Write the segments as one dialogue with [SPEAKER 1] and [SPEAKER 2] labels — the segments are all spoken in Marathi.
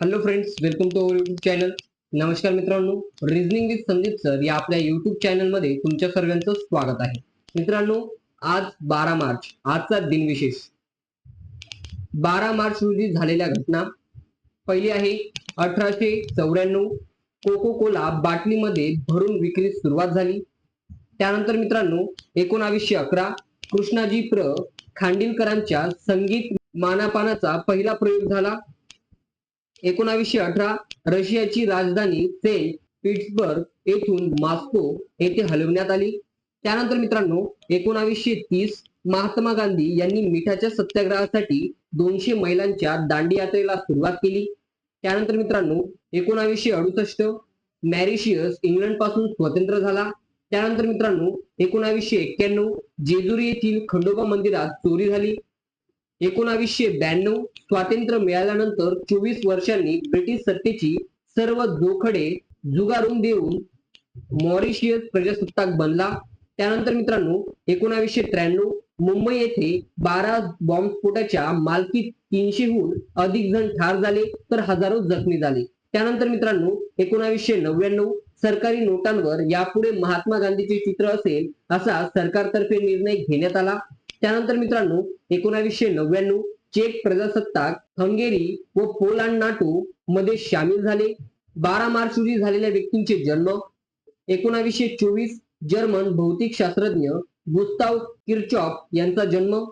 [SPEAKER 1] Hello friends welcome to our YouTube channel नमस्कार मित्रांनो रिझनिंग विथ संदीप सर या आपल्या युट्यूब चॅनलमध्ये तुमच्या सर्वांचं स्वागत आहे. मित्रांनो आज बारा मार्च आजचा दिनविशेष बारा मार्च रोजी झालेल्या घटना. पहिली आहे अठराशे चौऱ्याण्णव. कोको कोला बाटलीमध्ये भरून विक्रीस सुरुवात झाली. त्यानंतर मित्रांनो एकोणावीसशे अकरा कृष्णाजी प्र. खांडिलकरांच्या संगीत मानापानाचा पहिला प्रयोग झाला. एकोणावीसशे अठरा रशियाची राजधानी सेंट पीट्सबर्ग येथून मॉस्को येथे हलवण्यात आली. त्यानंतर मित्रांनो एकोणावीसशे तीस महात्मा गांधी यांनी मिठाच्या सत्याग्रहासाठी दोनशे महिलांच्या दांडी यात्रेला सुरुवात केली. त्यानंतर मित्रांनो एकोणावीसशे अडुसष्ट मॅरिशियस इंग्लंडपासून स्वतंत्र झाला. त्यानंतर मित्रांनो एकोणावीसशे एक्क्याण्णव जेजुरी येथील खंडोबा मंदिरात चोरी झाली. एकोणावीसशे ब्याण्णव स्वातंत्र्य मिळाल्यानंतर चोवीस वर्षांनी ब्रिटिश सत्तेची सर्व जोखडे जुगारून देऊन मॉरिशियस प्रजासत्ताक बनला. त्यानंतर मित्रांनो एकोणावीसशे त्र्याण्णव मुंबई येथे बारा बॉम्बस्फोटाच्या मालकीत तीनशेहून अधिक जण ठार झाले तर हजारो जखमी झाले. त्यानंतर मित्रांनो एकोणावीसशे नव्याण्णव सरकारी नोटांवर यापुढे महात्मा गांधीचे चित्र असेल असा सरकारतर्फे निर्णय घेण्यात आला. त्यानंतर मित्रांनो एकोणावीसशे नव्याण्णव चेक प्रजासत्ताक हंगेरी व पोलंड नाटो मध्ये सामील झाले. बारा मार्च रोजी झालेल्या व्यक्तींचे जन्म एकोणावीसशे चोवीस जर्मन भौतिक शास्त्रज्ञ गुस्ताव किर्चॉफ यांचा जन्म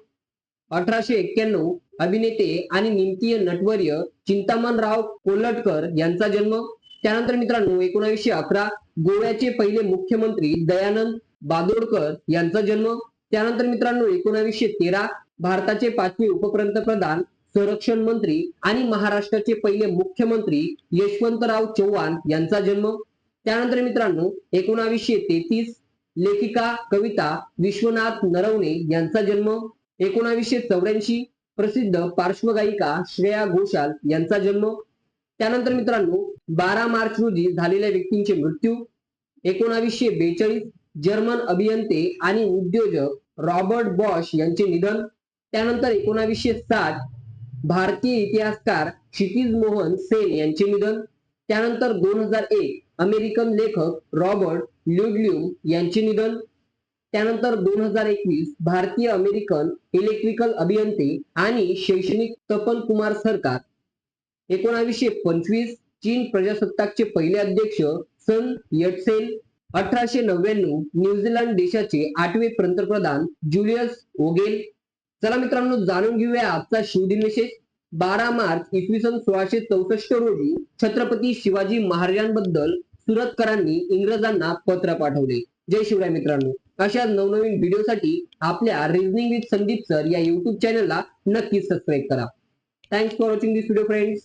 [SPEAKER 1] अठराशे एक्क्याण्णव अभिनेते आणि निमतीय नटवर्य चिंतामणराव कोल्हटकर यांचा जन्म. त्यानंतर मित्रांनो एकोणावीसशे अकरा गोव्याचे पहिले मुख्यमंत्री दयानंद बादोडकर यांचा जन्म. त्यानंतर मित्रांनो एकोणावीसशे तेरा भारताचे पाचवे उपपंतप्रधान संरक्षण मंत्री आणि महाराष्ट्राचे पहिले मुख्यमंत्री यशवंतराव चव्हाण यांचा जन्म. त्यानंतर मित्रांनो एकोणावीसशे तेहतीस लेखिका कविता विश्वनाथ नरवणे यांचा जन्म. एकोणावीसशे चौऱ्याऐंशी प्रसिद्ध पार्श्वगायिका श्रेया घोषाल यांचा जन्म. त्यानंतर मित्रांनो बारा मार्च रोजी झालेल्या व्यक्तींचे मृत्यू. एकोणावीसशे बेचाळीस जर्मन अभियंते आणि उद्योजक रॉबर्ट बॉश यांचे निधन. त्यानंतर एकोणावीसशे साठ भारतीय इतिहासकार क्षितिज मोहन सेन यांचे निधन. त्यानंतर दोन हजार एक अमेरिकन लेखक रॉबर्ट ल्युडल्यूम यांचे निधन. त्यानंतर दोन हजार एकवीस भारतीय अमेरिकन इलेक्ट्रिकल अभियंते आणि शैक्षणिक तपन कुमार सरकार. एकोणावीसशे पंचवीस चीन प्रजासत्ताकचे पहिले अध्यक्ष सन यटसेन अठराशे नव्याण्णव न्यूझीलंड देशाचे आठवे पंतप्रधान जुलियस ओगेल चला मित्रांनो जाणून घेऊया आजचा शिवदिन विशेष. बारा मार्च इसवी सन सोळाशे चौसष्ट रोजी छत्रपती शिवाजी महाराजांबद्दल सुरतकरांनी इंग्रजांना पत्र पाठवले. जय शिवराय मित्रांनो. अशा नवनवीन व्हिडिओसाठी आपल्या रिझनिंग विथ संदीप सर या युट्यूब चॅनलला नक्कीच सबस्क्राईब करा. Thanks for watching this video friends